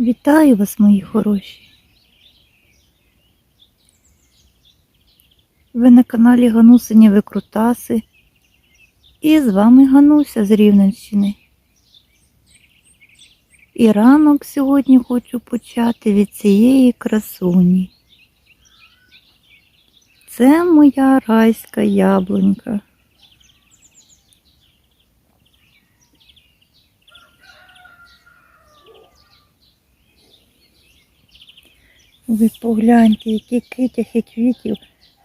Вітаю вас, мої хороші. Ви на каналі Ганусині Викрутаси. І з вами Гануся з Рівненщини. І ранок сьогодні хочу почати від цієї красуні. Це моя райська яблунька. Ви погляньте, які китяхи квітів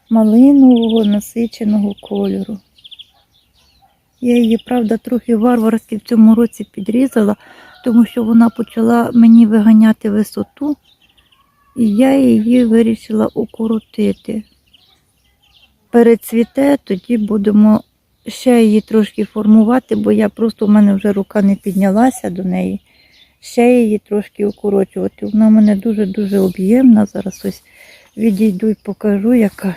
малинового насиченого кольору. Я її, правда, трохи варварськи в цьому році підрізала, тому що вона почала мені виганяти висоту, і я її вирішила укоротити. Перецвіте, тоді будемо ще її трошки формувати, бо я просто в мене вже рука не піднялася до неї. Ще її трошки укорочувати. Вона в мене дуже-дуже об'ємна. Зараз ось відійду і покажу, яка.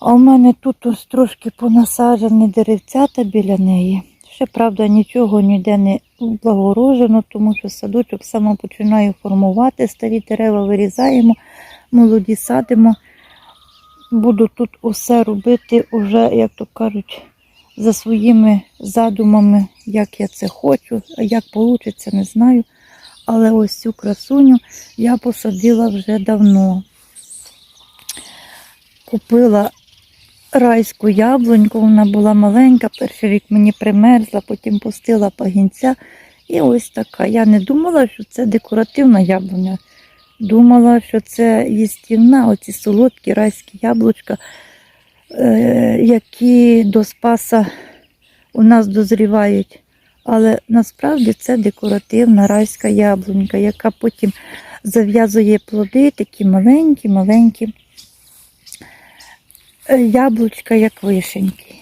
А в мене тут ось трошки понасаджені деревцята біля неї. Ще, правда, нічого ніде не облагорожено, тому що садочок саме починаю формувати, старі дерева вирізаємо, молоді садимо. Буду тут усе робити уже, як то кажуть, за своїми задумами, як я це хочу, як вийде, не знаю. Але ось цю красуню я посадила вже давно. Купила райську яблуньку, вона була маленька, перший рік мені примерзла, потім пустила пагінця. І ось така. Я не думала, що це декоративна яблуня. Думала, що це їстівна, оці солодкі райські яблучка, які до спаса у нас дозрівають. Але насправді це декоративна райська яблунька, яка потім зав'язує плоди, такі маленькі-маленькі е, яблучка, як вишеньки.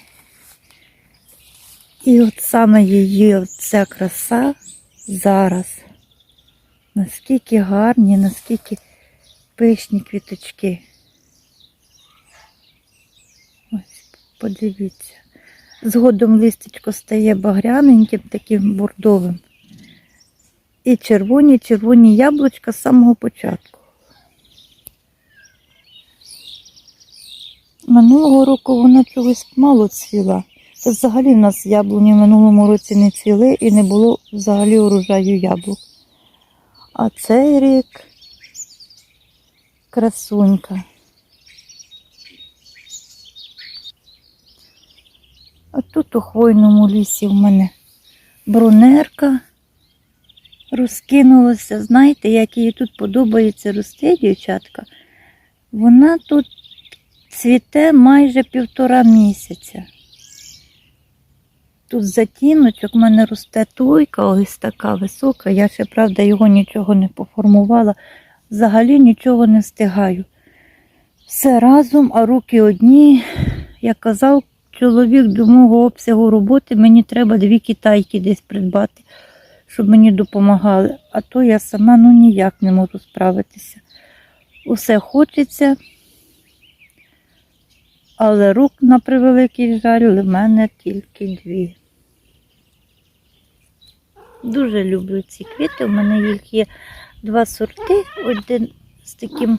І от саме її ця краса зараз. Наскільки гарні, наскільки пишні квіточки. Ось, подивіться. Згодом листечко стає багряненьким, таким бордовим. І червоні, червоні яблучка з самого початку. Минулого року вона чогось мало цвіла. Це взагалі в нас яблуні в минулому році не цвіли і не було взагалі урожаю яблук. А цей рік красунька. А тут у хвойному лісі в мене брунерка розкинулася. Знаєте, як їй тут подобається рости, дівчатка. Вона тут цвіте майже півтора місяця. Тут затіночок в мене росте туйка, ось така висока. Я ще, правда, його нічого не поформувала. Взагалі нічого не встигаю. Все разом, а руки одні. Як казав чоловік до мого обсягу роботи, мені треба дві китайки десь придбати, щоб мені допомагали. А то я сама ну ніяк не можу справитися. Усе хочеться. Але рук, на превеликий жаль, в мене тільки дві. Дуже люблю ці квіти. У мене їх є два сорти. Один з таким.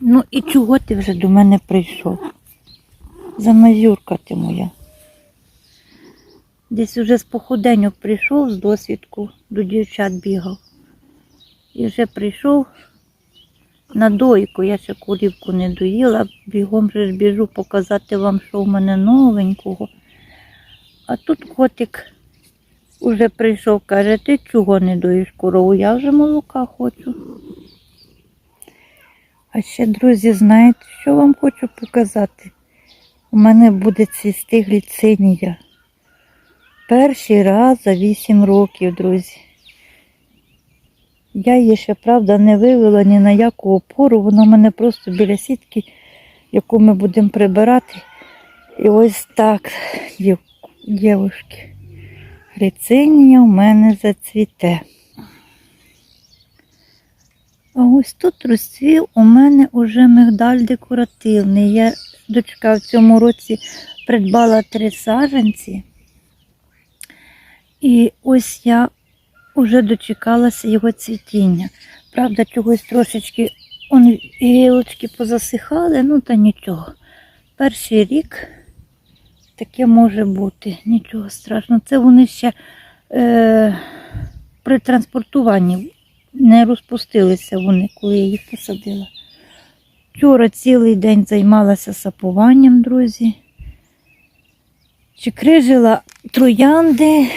Ну і чого ти вже до мене прийшов? Замазюрка ти моя. Десь уже з походеньок прийшов з досвідку, до дівчат бігав. І вже прийшов на дойку. Я ще курівку не доїла, бігом же біжу показати вам, що в мене новенького. А тут котик уже прийшов, каже, ти чого не доїш корову? Я вже молока хочу. А ще, друзі, знаєте, що вам хочу показати? У мене буде цвісти гліцинія. Перший раз за 8 років, друзі. Я її ще, правда, не вивела ні на яку опору. Вона в мене просто біля сітки, яку ми будемо прибирати. І ось так, дів... дівушки. Грицинія у мене зацвіте. А ось тут розцвів у мене уже мигдаль декоративний. Я дочка в цьому році придбала три саженці. І ось я вже дочекалася його цвітіння. Правда, чогось трошечки он, гілочки позасихали, ну та нічого. Перший рік таке може бути, нічого страшного. Це вони ще е, при транспортуванні не розпустилися вони, коли я їх посадила. Вчора цілий день займалася сапуванням, друзі. Чикрижила троянди,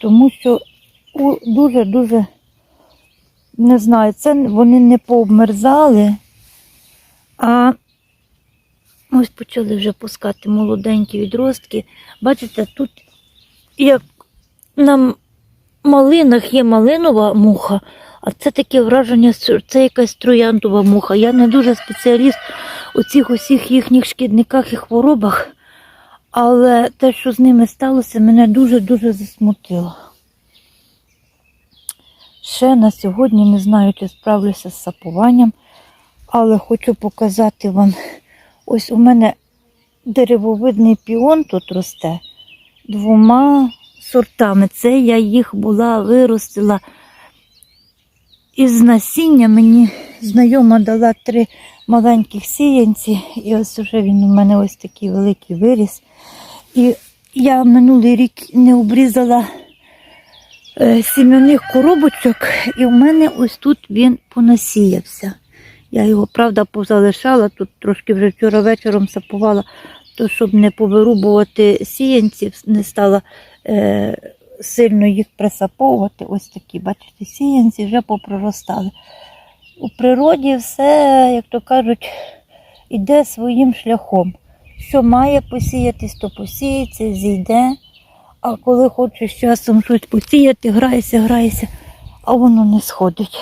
тому що дуже-дуже, не знаю, це вони не пообмерзали, а ось почали вже пускати молоденькі відростки. Бачите, тут як на малинах є малинова муха, а це таке враження, це якась трояндова муха. Я не дуже спеціаліст у цих усіх їхніх шкідниках і хворобах, але те, що з ними сталося, мене дуже-дуже засмутило. Ще на сьогодні не знаю, чи справлюся з сапуванням, але хочу показати вам. Ось у мене деревовидний піон тут росте двома сортами. Це я їх була виростила із насіння. Мені знайома дала три маленьких сіянці, і ось вже він у мене ось такий великий виріс. І я минулий рік не обрізала е, сім'яних коробочок, і в мене ось тут він понасіявся. Я його, правда, позалишала, тут трошки вже вчора вечором сапувала, то щоб не повирубувати сіянців, не стала е, сильно їх присаповувати. Ось такі, бачите, сіянці вже попроростали. У природі все, як то кажуть, іде своїм шляхом. Що має посіятись, то посіється, зійде. А коли хочеш часом щось посіяти, граєшся, граєшся, а воно не сходить.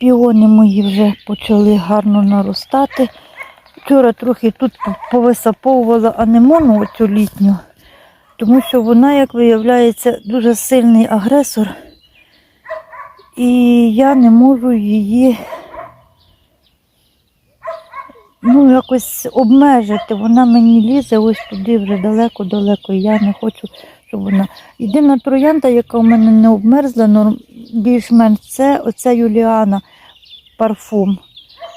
Піони мої вже почали гарно наростати. Вчора трохи тут повисаповувала анемону оцю літню, тому що вона, як виявляється, дуже сильний агресор. І я не можу її ну, якось обмежити. Вона мені лізе ось туди вже далеко-далеко. Я не хочу, щоб вона. Єдина троянда, яка у мене не обмерзла, більш-менш це оця Юліана парфум.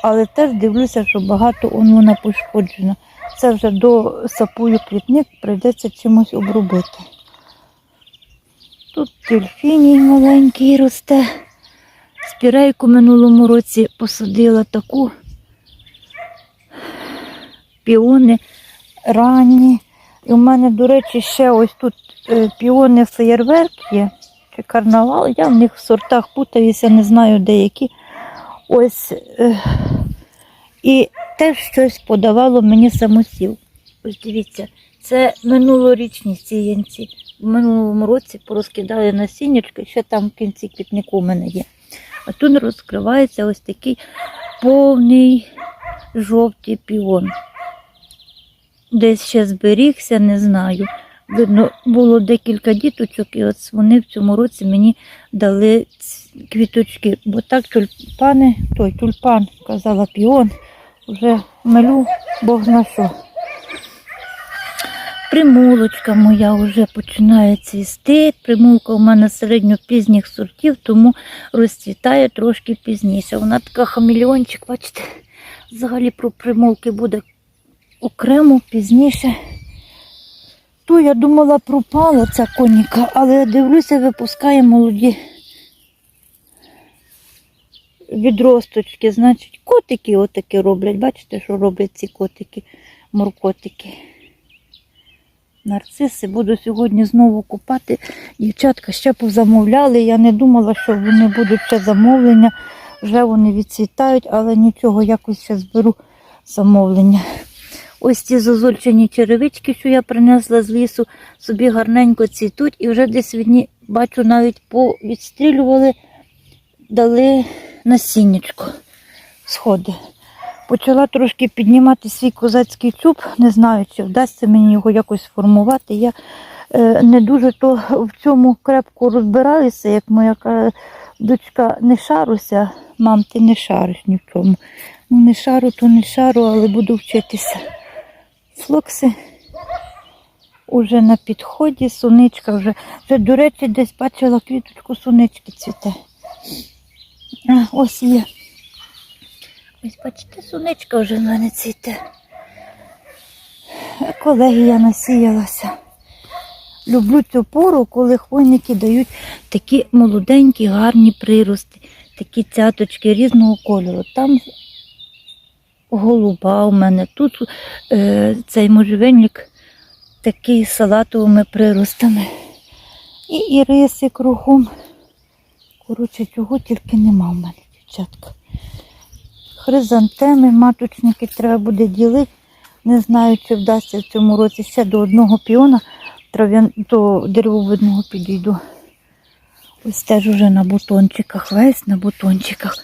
Але теж дивлюся, що багато он вона пошкоджена. Це вже до сапую квітник, прийдеться чимось обробити. Тут дельфіній маленький росте. Спірейку минулому році посадила таку. Піони ранні. І у мене, до речі, ще ось тут е, піони феєрверк є, чи карнавал. Я в них в сортах путаюся, не знаю деякі. Ось. І теж щось подавало мені самосів. Ось дивіться, це минулорічні сіянці. В минулому році порозкидали насіннячки, ще там в кінці квітнику у мене є. А тут розкривається ось такий повний жовтий піон. Десь ще зберігся, не знаю. Видно, було декілька діточок, і от вони в цьому році мені дали квіточки. Бо так тюльпани, той тюльпан, казала піон, вже мелю Бог зна що. Примулочка моя вже починає цвісти. Примулка у мене середньопізніх сортів, тому розцвітає трошки пізніше. Вона така хамільйончик, бачите, взагалі про примулки буде окремо пізніше. То я думала, пропала ця коніка, але дивлюся, випускає молоді відросточки. Значить, котики отакі роблять. Бачите, що роблять ці котики, моркотики. Нарциси буду сьогодні знову купати. Дівчатка ще позамовляли. Я не думала, що вони будуть ще замовлення. Вже вони відцвітають, але нічого, якось ще зберу замовлення. Ось ці зозульчені черевички, що я принесла з лісу, собі гарненько цвітуть і вже десь бачу, навіть повідстрілювали, дали насіннячко, сходи. Почала трошки піднімати свій козацький чуб, не знаю, чи вдасться мені його якось сформувати. Я е, не дуже то в цьому крепко розбираюся, як моя дочка не шаруся. Мам, ти не шариш ні в чому. Ну, не шару, то не шару, але буду вчитися. Флокси уже на підході, суничка вже. Вже, до речі, десь бачила квіточку сунички цвіте. А, ось є. Ось бачите, суничка вже в мене цвіте. Колегія насіялася. Люблю цю пору, коли хвойники дають такі молоденькі, гарні прирости, такі цяточки різного кольору. Там голуба у мене, тут е, цей можжевельник такий з салатовими приростами. І іриси кругом. Коротше, чого тільки нема в мене, дівчатка. Хризантеми, маточники треба буде ділити. Не знаю, чи вдасться в цьому році ще до одного піона до деревовидного підійду. Ось теж уже на бутончиках, весь на бутончиках.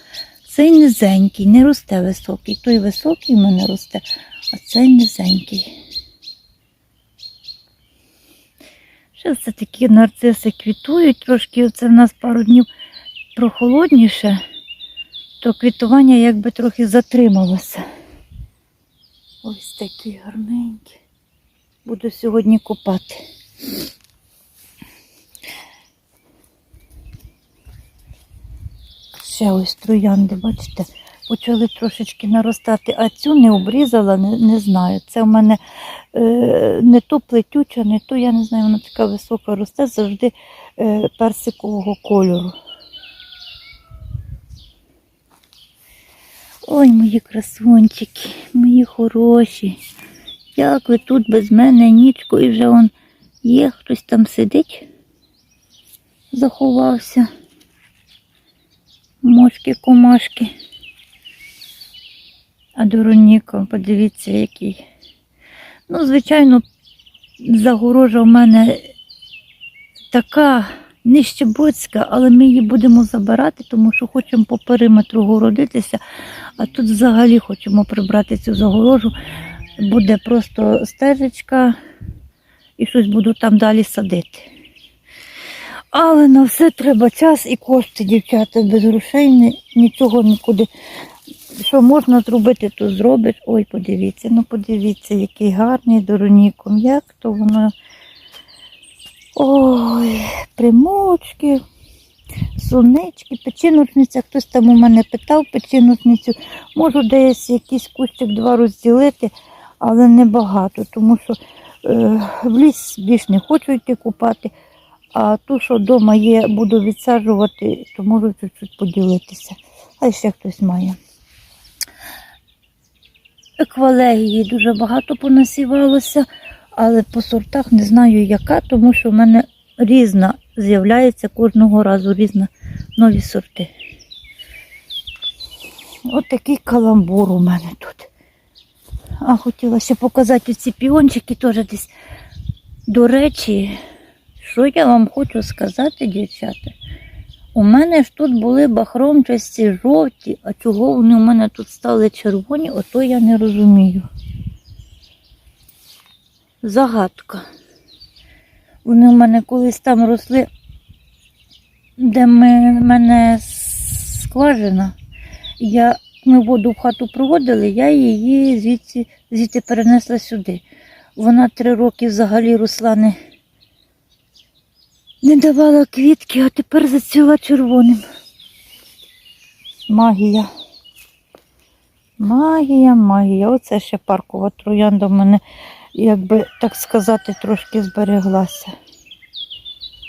Цей низенький, не росте високий. Той високий в мене росте, а цей низенький. Ще все такі нарциси квітують, трошки це в нас пару днів прохолодніше, то квітування якби трохи затрималося. Ось такі гарненькі. Буду сьогодні купати. Ще ось троянди, бачите, почали трошечки наростати, а цю не обрізала, не, не знаю. Це в мене е, не то плетюча, не то, я не знаю, вона така висока росте, завжди е, персикового кольору. Ой, мої красунчики, мої хороші. Як ви тут без мене нічку і вже он є, хтось там сидить, заховався. Мошки, комашки. А Дороніко, подивіться, який. Ну, звичайно, загорожа в мене така нищебоцька, але ми її будемо забирати, тому що хочемо по периметру городитися, а тут взагалі хочемо прибрати цю загорожу. Буде просто стежечка і щось буду там далі садити. Але на все треба час і кошти, дівчата, без грошей ні- нічого нікуди. Що можна зробити, то зробиш. Ой, подивіться, ну подивіться, який гарний дороніком. Як то воно. Ой, примочки, сунички, печіночниця. Хтось там у мене питав печіночницю. Можу десь якийсь кущик два розділити, але не багато, тому що е, в ліс більш не хочу йти купати. А ту, що вдома є, буду відсаджувати, то можу чуть-чуть поділитися. А ще хтось має. Еквалегії дуже багато понасівалося, але по сортах не знаю яка, тому що в мене різна з'являється кожного разу різна нові сорти. От такий каламбур у мене тут. А хотіла ще показати ці піончики теж десь. До речі, що я вам хочу сказати, дівчата? У мене ж тут були бахромчасті жовті, а чого вони у мене тут стали червоні, ото я не розумію. Загадка. Вони у мене колись там росли, де ми, в мене скважина. Я, ми воду в хату проводили, я її звідси, звідти перенесла сюди. Вона три роки взагалі росла не, не давала квітки, а тепер зацвіла червоним. Магія. Магія, магія. Оце ще паркова троянда в мене, якби так сказати, трошки збереглася.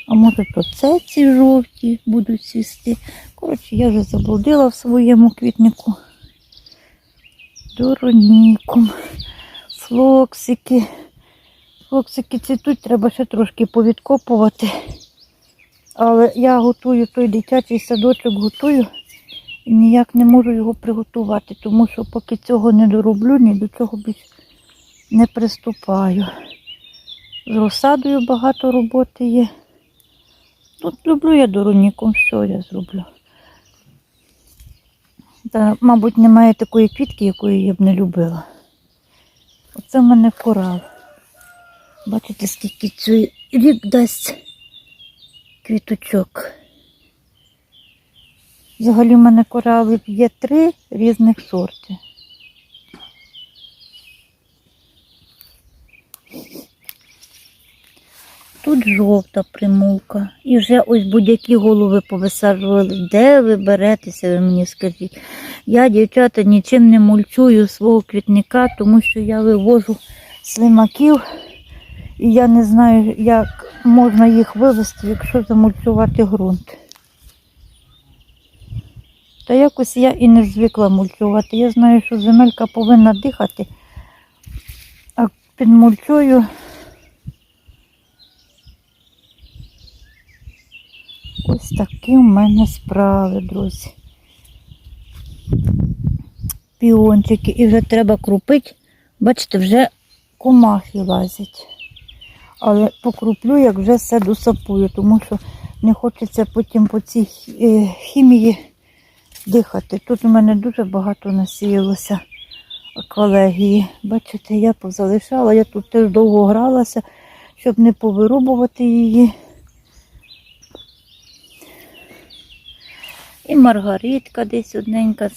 А може то це ці жовті будуть цвісти. Коротше, я вже заблудила в своєму квітнику. Доронікум, флоксики. Флоксики цвітуть, треба ще трошки повідкопувати. Але я готую той дитячий садочок, готую і ніяк не можу його приготувати, тому що поки цього не дороблю, ні до цього більш не приступаю. З розсадою багато роботи є. Тут люблю я дороніком, що я зроблю. Та, мабуть, немає такої квітки, якої я б не любила. Оце в мене корал. Бачите, скільки цей рік дасть квіточок. Взагалі в мене коралів є три різних сорти. Тут жовта примулка. І вже ось будь-які голови повисаджували. Де ви беретеся, ви мені скажіть. Я, дівчата, нічим не мульчую свого квітника, тому що я вивожу слимаків, і я не знаю, як можна їх вивезти, якщо замульчувати ґрунт. Та якось я і не звикла мульчувати. Я знаю, що земелька повинна дихати, а під мульчою ось такі в мене справи, друзі. Піончики. І вже треба крупити. Бачите, вже комахи лазять. Але покруплю, як вже все досапую, тому що не хочеться потім по цій е, хімії дихати. Тут у мене дуже багато насіялося колегії. Бачите, я позалишала, я тут теж довго гралася, щоб не повирубувати її. І маргаритка десь одненька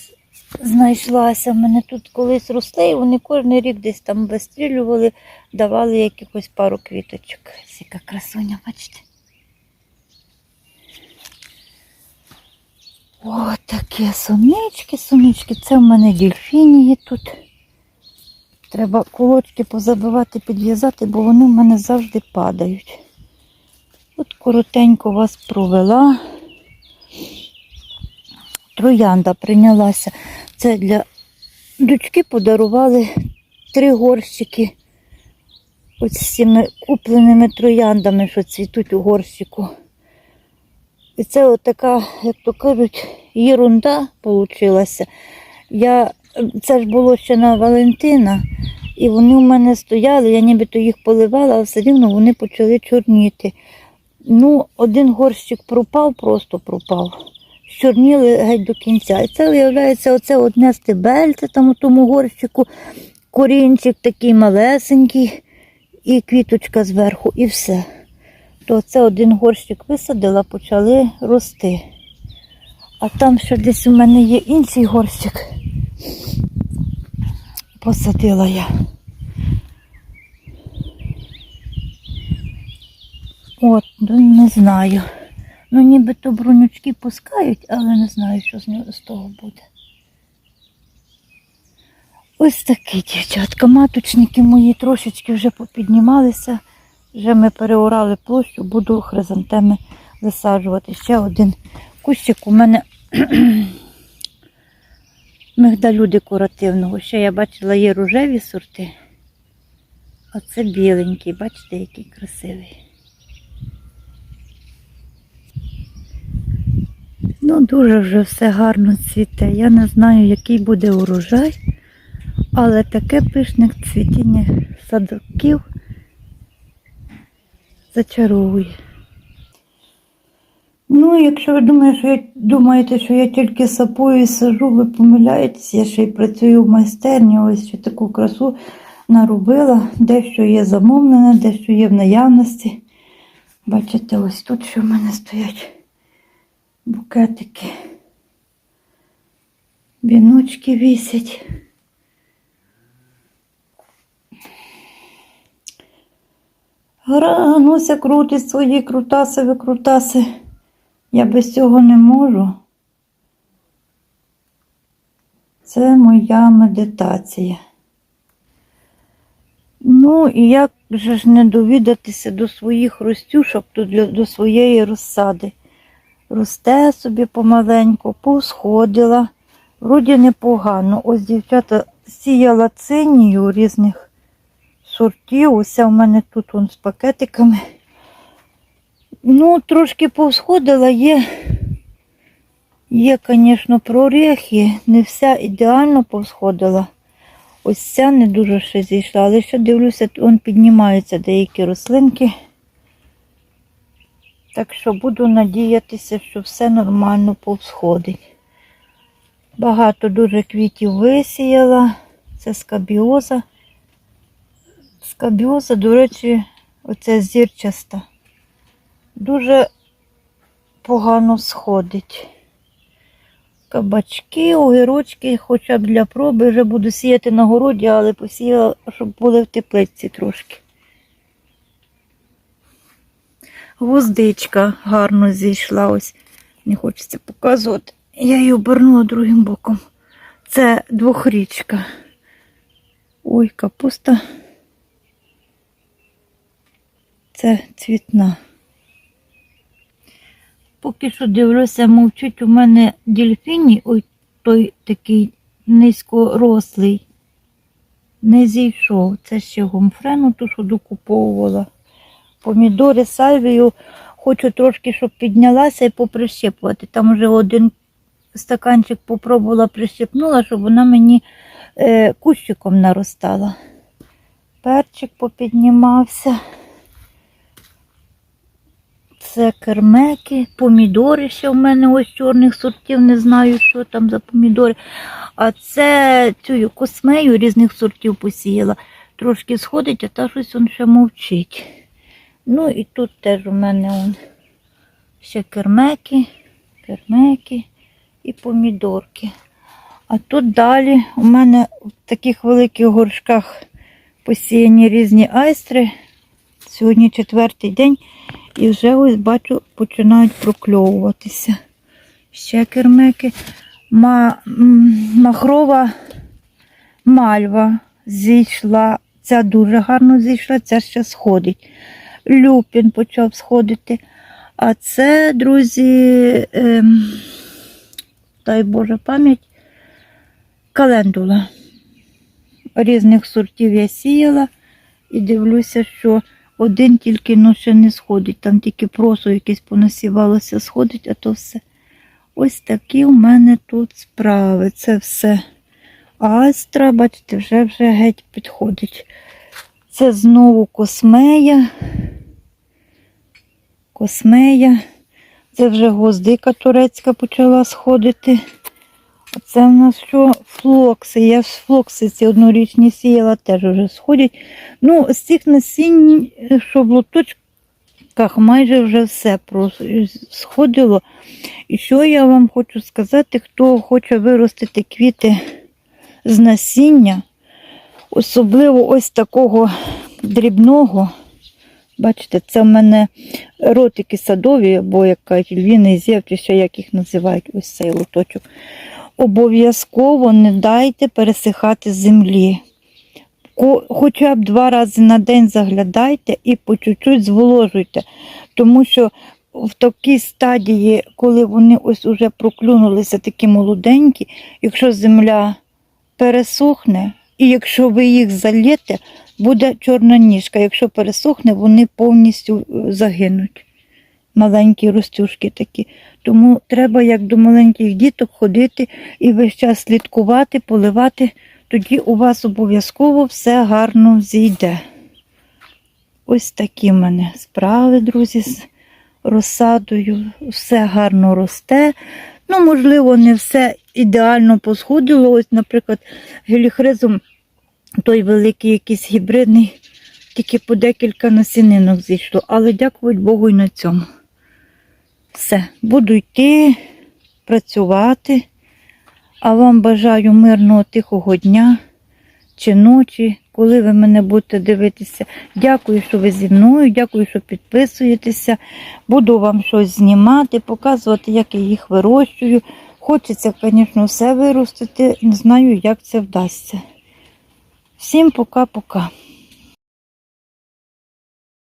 знайшлася. В мене тут колись росли, і вони кожен рік десь там вистрілювали, давали якихось пару квіточок. Яка красуня, бачите? О, такі сонечки, сонечки. Це в мене дельфінії тут. Треба колочки позабивати, підв'язати, бо вони в мене завжди падають. От коротенько вас провела. Троянда прийнялася. Це для дочки подарували три горщики. Ось з цими купленими трояндами, що цвітуть у горщику. І це от така, як то кажуть, єрунда получилася. Я, це ж було ще на Валентина, і вони в мене стояли, я нібито їх поливала, але все рівно вони почали чорніти. Ну, один горщик пропав, просто пропав. Чорніли геть до кінця. І це виявляється, оце одне стебельце там у тому горщику, корінчик такий малесенький, і квіточка зверху, і все то це один горщик висадила, почали рости. А там ще десь у мене є інший горщик. Посадила я. От, ну не знаю. Ну нібито брунючки пускають, але не знаю, що з, нього, з того буде. Ось такі дівчатка, маточники мої трошечки вже попіднімалися. Вже ми переорали площу, буду хризантеми висаджувати. Ще один кущик у мене мигдалю декоративного. Ще я бачила є рожеві сорти, а це біленький, бачите, який красивий. Ну, дуже вже все гарно цвіте. Я не знаю, який буде урожай, але таке пишне цвітіння садків зачаровує. Ну, якщо ви думаєте, що я, думаєте, що я тільки сапую і сажу, ви помиляєтесь, я ще й працюю в майстерні, ось ще таку красу наробила, дещо є замовлене, дещо є в наявності. Бачите, ось тут що в мене стоять букетики. Віночки вісять. Грануся крутить свої крутаси, викрутаси. Я без цього не можу. Це моя медитація. Ну, і як же ж не довідатися до своїх ростюшок, до, своєї розсади. Росте собі помаленьку, повсходила. Вроді непогано. Ось дівчата сіяла цинію різних сортів. Уся в мене тут он з пакетиками. Ну, трошки повсходила, є, є, звісно, прорехи, не вся ідеально повсходила. Ось ця не дуже ще зійшла, але ще дивлюся, он піднімаються деякі рослинки. Так що буду надіятися, що все нормально повсходить. Багато дуже квітів висіяла. Це скабіоза. Скабіоза, до речі, оця зірчаста. Дуже погано сходить. Кабачки, огірочки, хоча б для проби вже буду сіяти на городі, але посіяла, щоб були в теплиці трошки. Гвоздичка гарно зійшла. Ось не хочеться показувати. Я її обернула другим боком. Це двохрічка. Ой, капуста. Це цвітна. Поки що дивлюся, мовчить у мене дельфіній, ой, той такий низькорослий. Не зійшов. Це ще гумфрену, ту, що докуповувала. Помідори сальвію хочу трошки, щоб піднялася і поприщипувати. Там вже один стаканчик попробувала прищипнула, щоб вона мені е, кущиком наростала. Перчик попіднімався. Це кермеки, помідори ще в мене ось чорних сортів, не знаю, що там за помідори. А це цю космею різних сортів посіяла. Трошки сходить, а та щось він ще мовчить. Ну і тут теж у мене он, ще кермеки, кермеки і помідорки. А тут далі у мене в таких великих горшках посіяні різні айстри. Сьогодні четвертий день і вже ось бачу починають прокльовуватися. Ще кермеки. Ма, махрова мальва зійшла. Ця дуже гарно зійшла, ця ще сходить. Люпін почав сходити. А це, друзі, ем, дай Боже пам'ять, календула. Різних сортів я сіяла і дивлюся, що один тільки ну, ще не сходить, там тільки просо якесь понасівалося, сходить, а то все. Ось такі у мене тут справи. Це все астра, бачите, вже вже геть підходить. Це знову космея. Космея. Це вже гвоздика турецька почала сходити. А це в нас що? Флокси. Я ж флокси ці однорічні сіяла, теж вже сходять. Ну, з цих насінь, що в лоточках, майже вже все сходило. І що я вам хочу сказати, хто хоче виростити квіти з насіння, особливо ось такого дрібного. Бачите, це в мене ротики садові, або як кажуть, львіний зєв, чи як їх називають, ось цей лоточок. Обов'язково не дайте пересихати землі. Хоча б два рази на день заглядайте і по чуть-чуть зволожуйте. Тому що в такій стадії, коли вони ось уже проклюнулися такі молоденькі, якщо земля пересохне, і якщо ви їх залєте, буде чорна ніжка. Якщо пересохне, вони повністю е, загинуть. Маленькі ростюшки такі. Тому треба, як до маленьких діток, ходити і весь час слідкувати, поливати. Тоді у вас обов'язково все гарно зійде. Ось такі в мене справи, друзі, з розсадою. Все гарно росте. Ну, можливо, не все ідеально посходило. Ось, наприклад, геліхризом той великий якийсь гібридний, тільки по декілька насінинок зійшло. Але дякувати Богу і на цьому. Все, буду йти, працювати. А вам бажаю мирного тихого дня чи ночі, коли ви мене будете дивитися. Дякую, що ви зі мною, дякую, що підписуєтеся. Буду вам щось знімати, показувати, як я їх вирощую. Хочеться, звісно, все виростити. Не знаю, як це вдасться. Всім пока-пока.